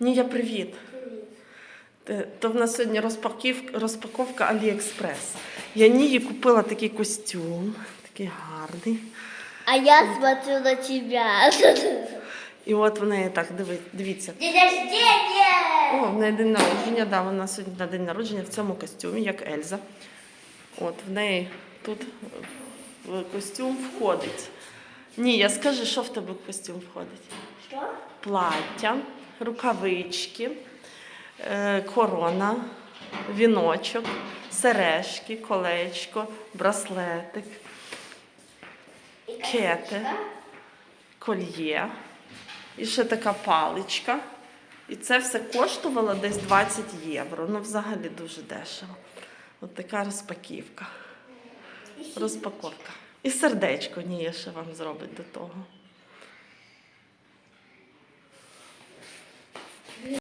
Ні, я привіт. Е, То в нас сьогодні розпаківка, розпаковка Аліекспрес. Я Нії купила такий костюм, такий гарний. А я смотрю на тебя. І от в неї так, диви, дивіться. День рождения! О, в неї день народження, да, вона сьогодні на день народження в цьому костюмі, як Ельза. От в неї тут в костюм входить. Ні, я скажи, що в тебе в костюм входить? Что? плаття, рукавички, е, корона, віночок, сережки, колечко, браслетик, кети, кольє. І ще така паличка. І це все коштувало десь 20 євро. Ну, взагалі дуже дешево. От така розпаківка. Розпаковка. І сердечко Ніє ще вам зробить до того.